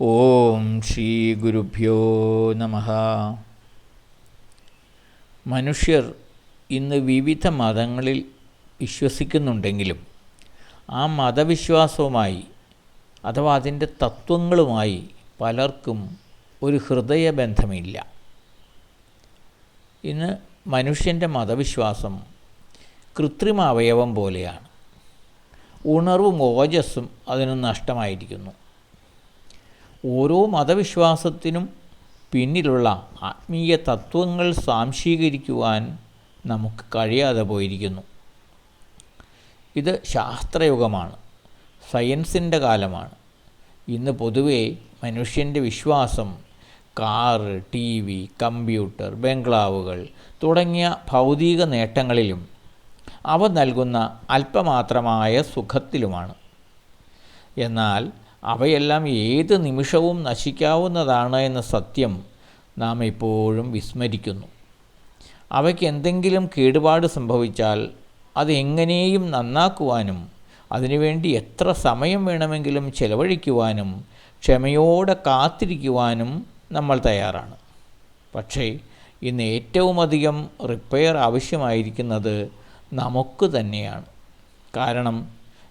ഓം ശ്രീ ഗുരുഭ്യോ നമ. മനുഷ്യർ ഇന്ന് വിവിധ മതങ്ങളിൽ വിശ്വസിക്കുന്നുണ്ടെങ്കിലും ആ മതവിശ്വാസവുമായി അഥവാ അതിന്റെ തത്വങ്ങളുമായി പലർക്കും ഒരു ഹൃദയബന്ധമില്ല. ഇന്ന് മനുഷ്യന്റെ മതവിശ്വാസം കൃത്രിമ അവയവം പോലെയാണ്. ഉണർവും ഓജസ്സും അതിന് നഷ്ടമായിരിക്കുന്നു. ഓരോ മതവിശ്വാസത്തിനും പിന്നിലുള്ള ആത്മീയ തത്വങ്ങൾ സ്വാംശീകരിക്കുവാൻ നമുക്ക് കഴിയാതെ പോയിരിക്കുന്നു. ഇത് ശാസ്ത്രയുഗമാണ്. സയൻസിന്റെ കാലമാണ്. ഇന്ന് പൊതുവേ മനുഷ്യന്റെ വിശ്വാസം കാറ് ടി വി കമ്പ്യൂട്ടർ ബംഗ്ലാവുകൾ തുടങ്ങിയ ഭൗതിക നേട്ടങ്ങളിലും അവ നൽകുന്ന അല്പമാത്രമായ സുഖത്തിലുമാണ്. എന്നാൽ അവയെല്ലാം ഏത് നിമിഷവും നശിക്കാവുന്നതാണ് എന്ന സത്യം നാം എപ്പോഴും വിസ്മരിക്കുന്നു. അവയ്ക്ക് എന്തെങ്കിലും കേടുപാട് സംഭവിച്ചാൽ അത് എങ്ങനെയും നന്നാക്കുവാനും അതിനുവേണ്ടി എത്ര സമയം വേണമെങ്കിലും ചെലവഴിക്കുവാനും ക്ഷമയോടെ കാത്തിരിക്കുവാനും നമ്മൾ തയ്യാറാണ്. പക്ഷേ ഇന്ന് ഏറ്റവും അധികം റിപ്പയർ ആവശ്യമായിരിക്കുന്നത് നമുക്ക് തന്നെയാണ്. കാരണം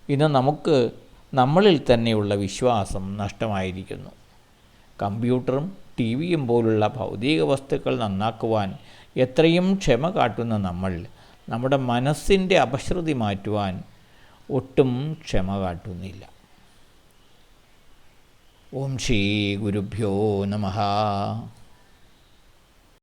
ഇന്ന് നമുക്ക് നമ്മളിൽ തന്നെയുള്ള വിശ്വാസം നഷ്ടമായിരിക്കുന്നു. കമ്പ്യൂട്ടറും ടി വിയും പോലുള്ള ഭൗതിക വസ്തുക്കൾ നന്നാക്കുവാൻ എത്രയും ക്ഷമ കാട്ടുന്ന നമ്മൾ നമ്മുടെ മനസ്സിന്റെ അപശ്രുതി മാറ്റുവാൻ ഒട്ടും ക്ഷമ കാട്ടുന്നില്ല. ഓം ശ്രീ ഗുരുഭ്യോ നമഃ.